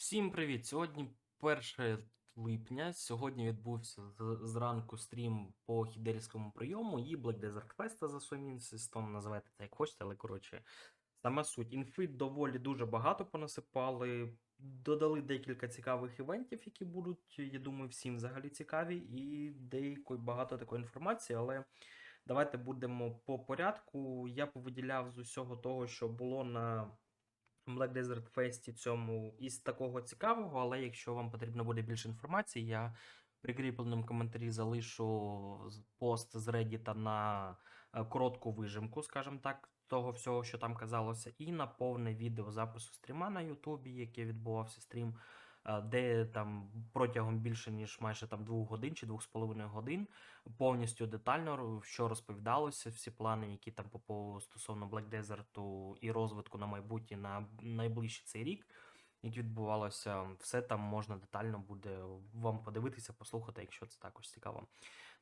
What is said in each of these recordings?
Всім привіт! Сьогодні 1 липня. Сьогодні відбувся зранку стрім по хідерському прийому і Black Desert Fest за своїм системом. Називайте це як хочете, але коротше, сама суть. Інфи доволі дуже багато понасипали. Додали декілька цікавих івентів, які будуть, я думаю, всім взагалі цікаві, і деякої багато такої інформації, але давайте будемо по порядку. Я повиділяв з усього того, що було на Black Desert Fest цьому із такого цікавого, але якщо вам потрібно буде більше інформації, я прикріпленому коментарі залишу пост з Reddit на е, коротку вижимку, скажімо так, того всього, що там казалося, і на повне відео запису стріма на Ютубі, який відбувався стрім, де там протягом більше ніж майже там двох годин чи двох з половиною годин повністю детально що розповідалося, всі плани, які там по стосовно Black Desert і розвитку на майбутнє на найближчий цей рік, як відбувалося, все там можна детально буде вам подивитися, послухати, якщо це також цікаво.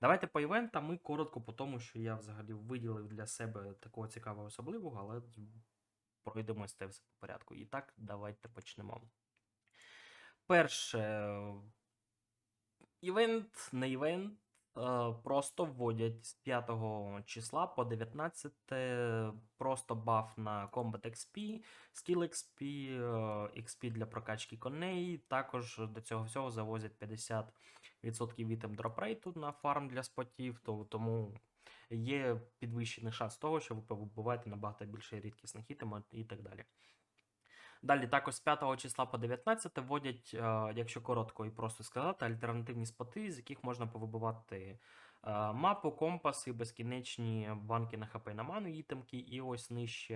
Давайте по івентам. Ми коротко по тому, що я взагалі виділив для себе такого цікавого особливого, але пройдемось це все по порядку. І так, давайте почнемо. Перше, івент, не івент. е, Просто вводять з 5 числа по 19 просто баф на Combat XP, Skill XP, е, XP для прокачки коней. Також до цього всього завозять 50% вітем дропрейту на фарм для спотів, тому є підвищений шанс того, що ви побуваєте набагато більше рідкісних ітем і так далі. Далі також з 5 числа по 19 вводять, е, якщо коротко і просто сказати, альтернативні споти, з яких можна повибивати е, мапу, компаси, безкінечні банки на хп на ману ітемки, і ось нижче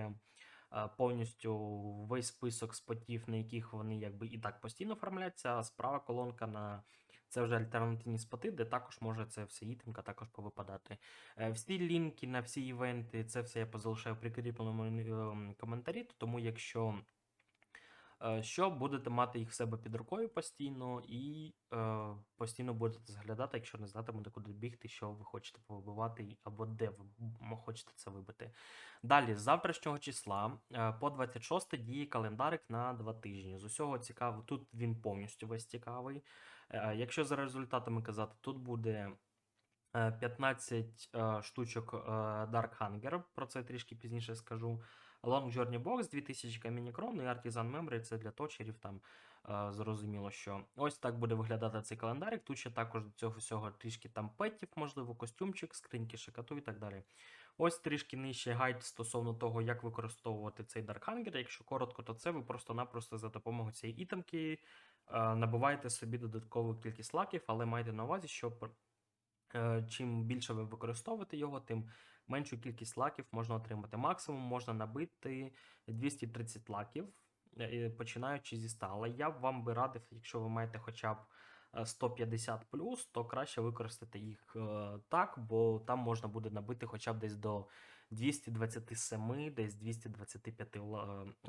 е, повністю весь список спотів, на яких вони якби і так постійно оформляються, а справа колонка на це вже альтернативні споти, де також може це все ітемка також повипадати. Всі лінки на всі івенти, це все я позалишаю в прикріпленому коментарі, тому якщо що будете мати їх в себе під рукою постійно, і е, постійно будете зглядати, якщо не знатимете, куди бігти, що ви хочете повибивати, або де ви хочете це вибити. Далі, з завтрашнього числа е, по 26 діє календарик на два тижні. З усього цікаво, тут він повністю весь цікавий. Е, Якщо за результатами казати, тут буде. е, 15 е, штучок е, Dark Hunger, про це трішки пізніше скажу. Long Journey Box 2000 камінь крон і Artisan Memory це для точерів там е, зрозуміло, що ось так буде виглядати цей календарик. Тут ще також до цього всього трішки там петів, можливо, костюмчик, скриньки, шикату і так далі. Ось трішки нижче гайд стосовно того, як використовувати цей Dark Hunger. Якщо коротко, то це ви просто-напросто за допомогою цієї ітемки е, набиваєте собі додаткову кількість лаків, але майте на увазі, що е, чим більше ви використовуєте його, тим меншу кількість лаків можна отримати. Максимум можна набити 230 лаків, е, починаючи зі 100. Але я б вам би радив, якщо ви маєте хоча б е, 150 плюс, то краще використати їх е, так, бо там можна буде набити хоча б десь до 227, десь 225 е,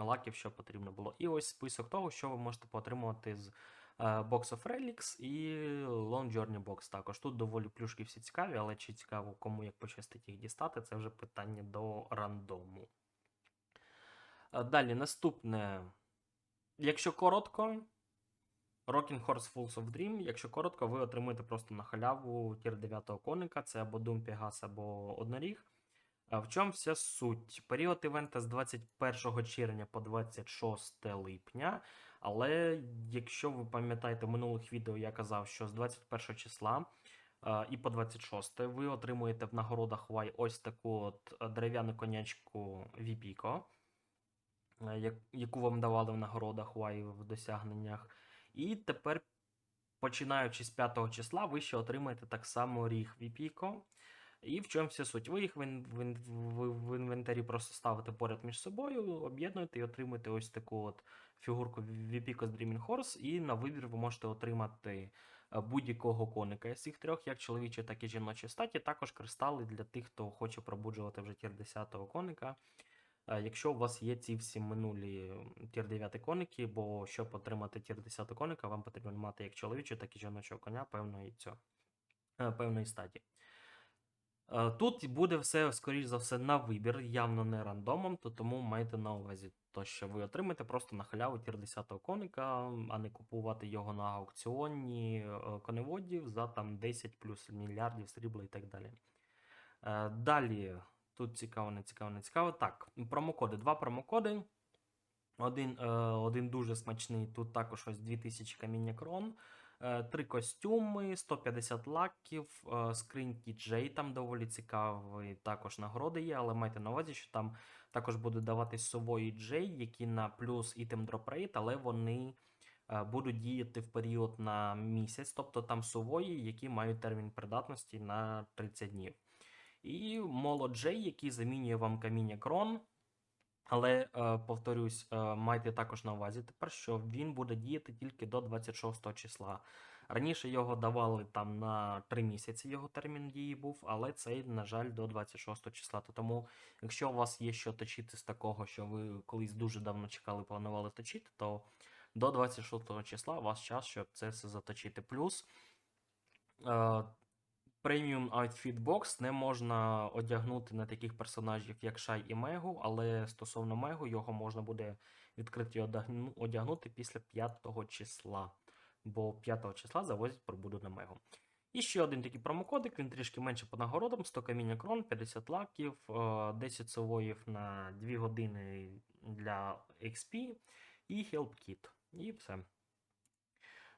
лаків, що потрібно було. І ось список того, що ви можете поотримувати з е, Box of Relics і Long Journey Box також. Тут доволі плюшки всі цікаві, але чи цікаво кому як пощастить їх дістати, це вже питання до рандому. Далі, наступне. Якщо коротко, Rocking Horse Fools of Dream. Якщо коротко, ви отримуєте просто на халяву тір 9 коника, це або Doom Pegas, або Одноріг. А В чому вся суть? Період івента з 21 червня по 26 липня. Але якщо ви пам'ятаєте, минулих відео я казав, що з 21 числа і по 26 ви отримуєте в нагородах Y ось таку от е, дерев'яну конячку Віпіко, е, яку вам давали в нагородах Y в досягненнях. І тепер, починаючи з 5 числа, ви ще отримаєте так само ріг Віпіко. І в чому вся суть? Ви їх в, в, в, в інвентарі просто ставите поряд між собою, об'єднуєте і отримуєте ось таку от фігурку з Dreaming Horse, і на вибір ви можете отримати е, будь-якого коника із цих трьох, як чоловічої, так і жіночої статі. Також кристали для тих, хто хоче пробуджувати вже тір 10-го коника. Е, Якщо у вас є ці всі минулі тір 9 коники, бо щоб отримати тір 10 коника, вам потрібно мати як чоловічого, так і жіночого коня певної цього, е, певної статі. Е, Тут буде все, скоріш за все, на вибір, явно не рандомом, то тому майте на увазі, то що ви отримаєте просто на халяву тір 10 коника, а не купувати його на аукціоні е, коневодів за там 10 плюс мільярдів срібла і так далі. Е, Далі, тут цікаво, не цікаво, не цікаво. Так, промокоди. Два промокоди. Один, один дуже смачний, тут також ось 2000 каміння крон. Е, Три костюми, 150 лаків, е, скриньки Джей там доволі цікаві, також нагороди є, але майте на увазі, що там також буде давати сової Джей, які на плюс ітем дроп рейт, але вони е, будуть діяти в період на місяць, тобто там сової, які мають термін придатності на 30 днів. І моло Джей, який замінює вам каміння крон. Але е, повторюсь, е, майте також на увазі тепер, що він буде діяти тільки до 26 числа. Раніше його давали там на 3 місяці, його термін дії був, але цей, на жаль, до 26 числа. То тому, якщо у вас є що точити з такого, що ви колись дуже давно чекали, планували точити, то до 26 числа у вас час, щоб це все заточити. Плюс е, Преміум Outfit Box не можна одягнути на таких персонажів, як Шай і Мегу, але стосовно Мегу його можна буде відкрити одягнути після 5 числа. Бо 5 числа завозять пробуду на Мегу. І ще один такий промокодик, він трішки менше по нагородам: 100 каміння крон, 50 лаків, е, 10 совоїв на 2 години для XP і Help Kit. І все.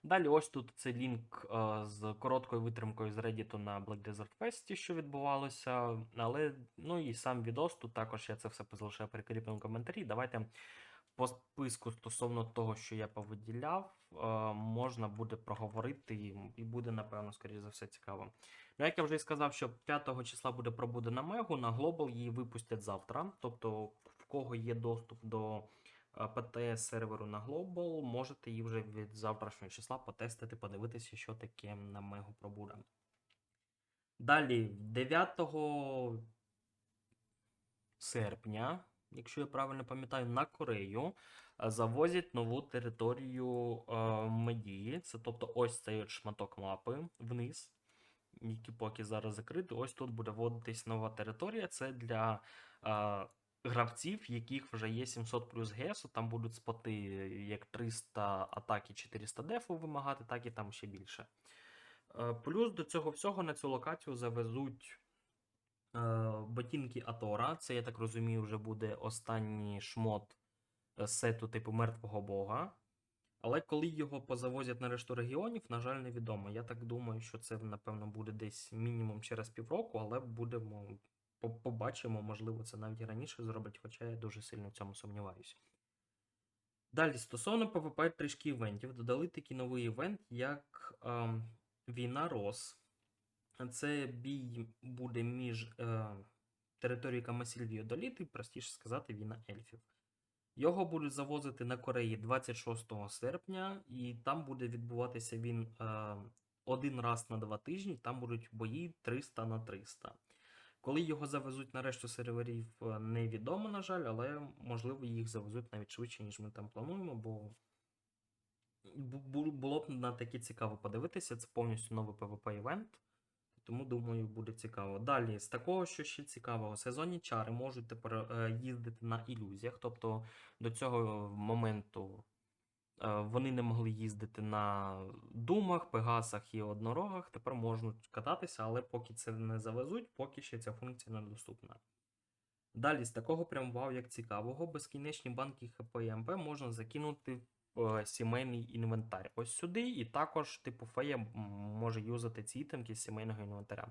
Далі, ось тут це лінк е, з короткою витримкою з Reddit на Black Desert Fest, що відбувалося. Але ну і сам відос, тут також я це все залишаю прикріпленому коментарі. Давайте по списку стосовно того, що я повиділяв, е, можна буде проговорити і, буде, напевно, скоріше за все, цікаво. Ну, як я вже і сказав, що 5 числа буде пробуде на Мегу, на Global її випустять завтра. Тобто, в кого є доступ до ПТС серверу на Global, можете її вже від завтрашнього числа потестити, подивитися, що таке на Мегу пробуде. Далі, 9 серпня, якщо я правильно пам'ятаю, на Корею е, завозять нову територію е, Медії. Це тобто ось цей шматок мапи вниз, який поки зараз закритий. Ось тут буде вводитись нова територія. Це для. Гравців, яких вже є 700 плюс ГСу, там будуть споти як 300 атаки, 400 дефу вимагати, так і там ще більше. Е, Плюс до цього всього на цю локацію завезуть е, ботинки Атора. Це, я так розумію, вже буде останній шмот е, сету типу мертвого бога. Але коли його позавозять на решту регіонів, на жаль, невідомо. Я так думаю, що це, напевно, буде десь мінімум через півроку, але будемо побачимо, можливо, це навіть раніше зробить, хоча я дуже сильно в цьому сумніваюся. Далі, стосовно PvP трішки івентів, додали такий новий івент, як ем, Війна Рос. Це бій буде між е, територією Камасільві і простіше сказати, війна ельфів. Його будуть завозити на Кореї 26 серпня, і там буде відбуватися він е, один раз на два тижні. Там будуть бої 300 на 300. Коли його завезуть на решту серверів, е, невідомо, на жаль, але можливо їх завезуть навіть швидше, ніж ми там плануємо, бо бу- бу- було б на такі цікаво подивитися. Це повністю новий PvP івент. Тому думаю, буде цікаво. Далі, з такого, що ще цікавого, сезонні чари можуть тепер е, їздити на ілюзіях. Тобто до цього моменту вони не могли їздити на думах, пегасах і однорогах. Тепер можуть кататися, але поки це не завезуть, поки ще ця функція недоступна. Далі, з такого прям вау, як цікавого, безкінечні банки ХП і МП можна закинути в е, сімейний інвентар. Ось сюди, і також, типу, фея може юзати ці ітемки з сімейного інвентаря.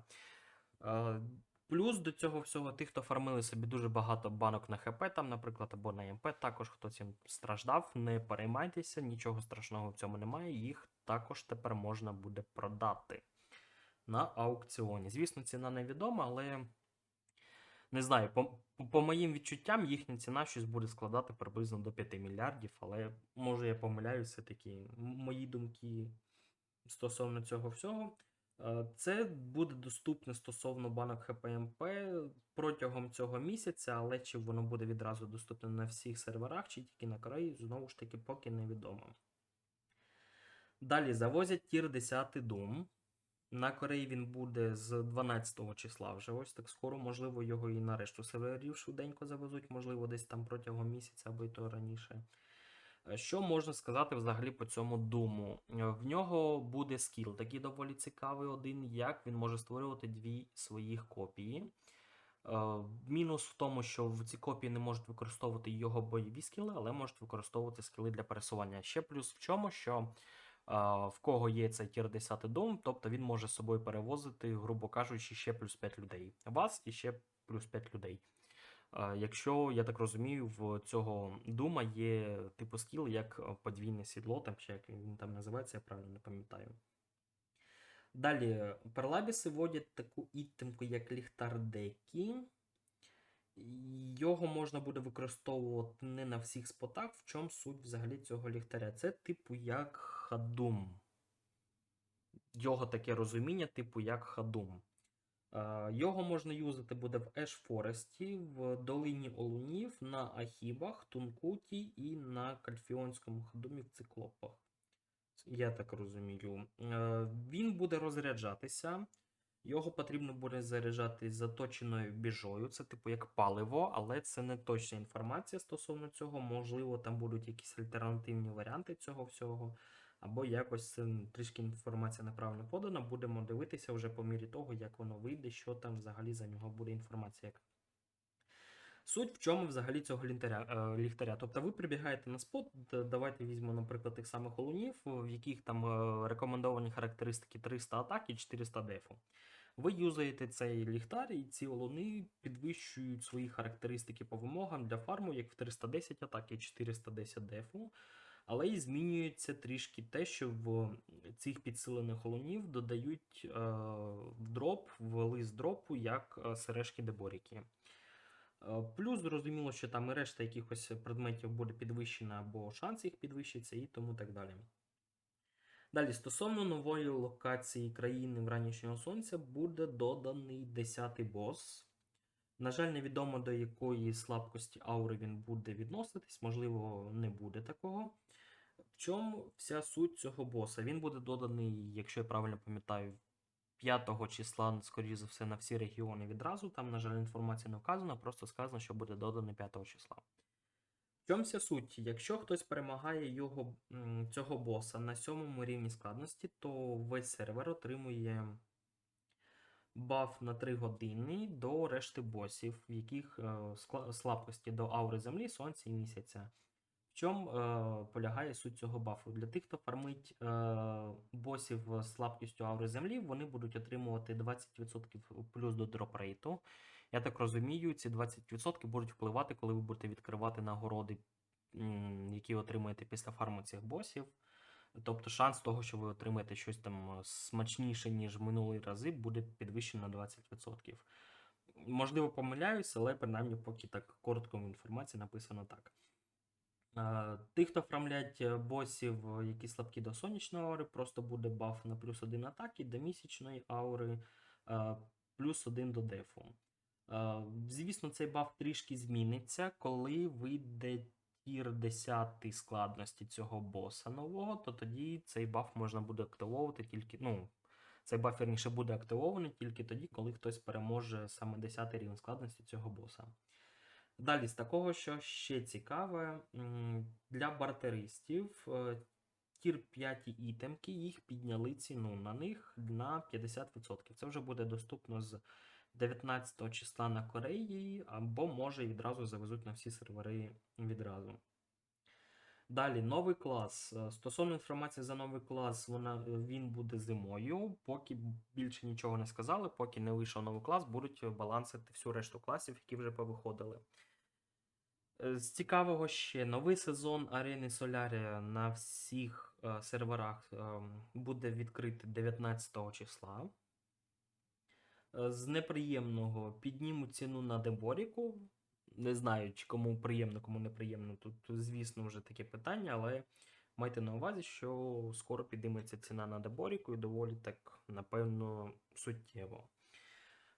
Плюс до цього всього, тих, хто фармили собі дуже багато банок на ХП, там, наприклад, або на МП, також хто цим страждав, не переймайтеся, нічого страшного в цьому немає. Їх також тепер можна буде продати на аукціоні. Звісно, ціна невідома, але не знаю, по, по- моїм відчуттям, їхня ціна щось буде складати приблизно до 5 мільярдів, але може я помиляюся, все-таки мої думки стосовно цього всього. Е, Це буде доступне стосовно банок ХПМП протягом цього місяця, але чи воно буде відразу доступне на всіх серверах, чи тільки на Кореї, знову ж таки, поки невідомо. Далі завозять тір 10 Doom. На Кореї він буде з 12 числа вже ось так скоро, можливо, його і на решту серверів швиденько завезуть, можливо, десь там протягом місяця або й то раніше. Е, Що можна сказати взагалі по цьому думу? Е, В нього буде скіл, такий доволі цікавий один, як він може створювати дві своїх копії. Е, Мінус в тому, що в ці копії не можуть використовувати його бойові скіли, але можуть використовувати скіли для пересування. Ще плюс в чому, що в кого є цей тір 10 дом, тобто він може з собою перевозити, грубо кажучи, ще плюс 5 людей. Вас і ще плюс 5 людей. Якщо, я так розумію, в цього дума є типу скіл, як подвійне сідло, там, чи як він там називається, я правильно не пам'ятаю. Далі, перлабіси вводять таку ітемку, як ліхтар Декі. Його можна буде використовувати не на всіх спотах. В чому суть взагалі цього ліхтаря? Це типу як хадум. Його таке розуміння, типу як хадум. Е, Його можна юзати буде в Еш Форесті, в Долині Олунів, на Ахібах, Тункуті і на Кальфіонському хадумі в циклопах. Я так розумію. Е, Він буде розряджатися. Його потрібно буде заряджати заточеною біжою. Це типу як паливо, але це не точна інформація стосовно цього. Можливо, там будуть якісь альтернативні варіанти цього всього. Або якось трішки інформація неправильно подана. Будемо дивитися вже по мірі того, як воно вийде, що там взагалі за нього буде інформація. Суть в чому взагалі цього ліхтаря, е, ліхтаря. Тобто ви прибігаєте на спот, давайте візьмемо, наприклад, тих самих олунів, в яких там е, рекомендовані характеристики 300 атак і 400 дефу. Ви юзаєте цей ліхтар, і ці олуни підвищують свої характеристики по вимогам для фарму, як в 310 атак і 410 дефу. Але і змінюється трішки те, що в цих підсилених олунів додають е, в дроп, в лист дропу, як е, сережки деборіки. Е, Плюс зрозуміло, що там і решта якихось предметів буде підвищена, або шанс їх підвищиться, і тому так далі. Далі, стосовно нової локації країни вранішнього сонця, буде доданий 10-й бос. На жаль, невідомо до якої слабкості аури він буде відноситись, можливо, не буде такого. В чому вся суть цього боса? Він буде доданий, якщо я правильно пам'ятаю, 5 числа, скоріше за все, на всі регіони відразу. Там, на жаль, інформація не вказана, просто сказано, що буде доданий 5 числа. В чому вся суть? Якщо хтось перемагає його, цього боса на сьомому рівні складності, то весь сервер отримує баф на 3 години до решти босів, в яких е, скла- слабкості до аури землі, сонця і місяця. В чому е, полягає суть цього бафу? Для тих, хто фармить е, босів з слабкістю аури землі, вони будуть отримувати 20% плюс до дропрейту. Я так розумію, ці 20% будуть впливати, коли ви будете відкривати нагороди, які отримаєте після фарму цих босів. Тобто шанс того, що ви отримаєте щось там е, смачніше, ніж минулі рази, буде підвищено на 20%. Можливо, помиляюсь, але принаймні поки так коротко в інформації написано так. Е, Тих, хто фармлять е, босів, е, які слабкі до сонячної аури, просто буде баф на плюс 1 атаки, до місячної аури плюс 1 до дефу. Звісно, цей баф трішки зміниться, коли вийде тір 10 складності цього боса нового, то тоді цей баф можна буде активовувати тільки. Ну, цей баф верніше буде активований тільки тоді, коли хтось переможе саме 10 рівень складності цього боса. Далі, з такого, що ще цікаве, для бартеристів е, тір 5 ітемки, їх підняли ціну на них на 50%. Це вже буде доступно з 19 числа на Кореї, або може відразу завезуть на всі сервери відразу. Далі, новий клас. Е, Стосовно інформації за новий клас, вона, він буде зимою. Поки більше нічого не сказали, поки не вийшов новий клас, будуть балансити всю решту класів, які вже повиходили. Е, З цікавого ще новий сезон Арени Солярія на всіх е, серверах е, буде відкритий 19 числа. Е, З неприємного піднімуть ціну на Деборіку. Не знаю, чи кому приємно, кому неприємно. Тут, звісно, вже таке питання, але майте на увазі, що скоро підніметься ціна на Деборіку і доволі так, напевно, суттєво.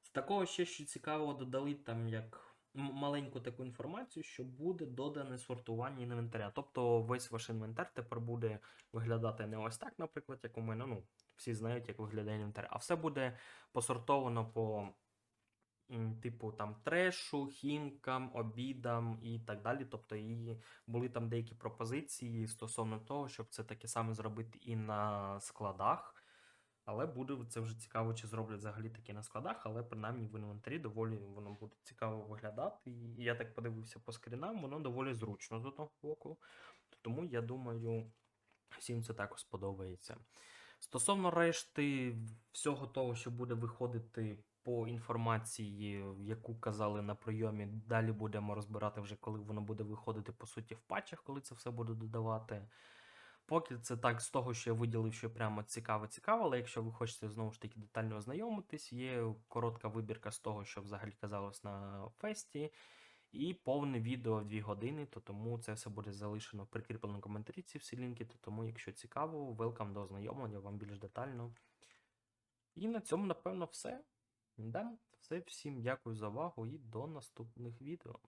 З такого ще що цікавого додали там як маленьку таку інформацію, що буде додане сортування інвентаря. Тобто весь ваш інвентар тепер буде виглядати не ось так, наприклад, як у мене. Ну, всі знають, як виглядає інвентар, а все буде посортовано по типу там трешу, хімкам, обідам і так далі. Тобто і були там деякі пропозиції стосовно того, щоб це таке саме зробити і на складах. Але буде це вже цікаво, чи зроблять взагалі таке на складах, але принаймні в інвентарі доволі воно буде цікаво виглядати. І я так подивився по скрінам, воно доволі зручно з одного боку. Тому я думаю, всім це також сподобається. Стосовно решти всього того, що буде виходити по інформації, яку казали на прийомі, далі будемо розбирати вже, коли воно буде виходити по суті в патчах, коли це все буде додавати. Поки це так з того, що я виділив, що прямо цікаво-цікаво, але якщо ви хочете знову ж таки детально ознайомитись, є коротка вибірка з того, що взагалі казалось на фесті, і повне відео в 2 години, то тому це все буде залишено в прикріпленому коментарі, ці всі лінки, то тому, якщо цікаво, велкам до ознайомлення вам більш детально. І на цьому, напевно, все. Да? Все, всім дякую за увагу і до наступних відео.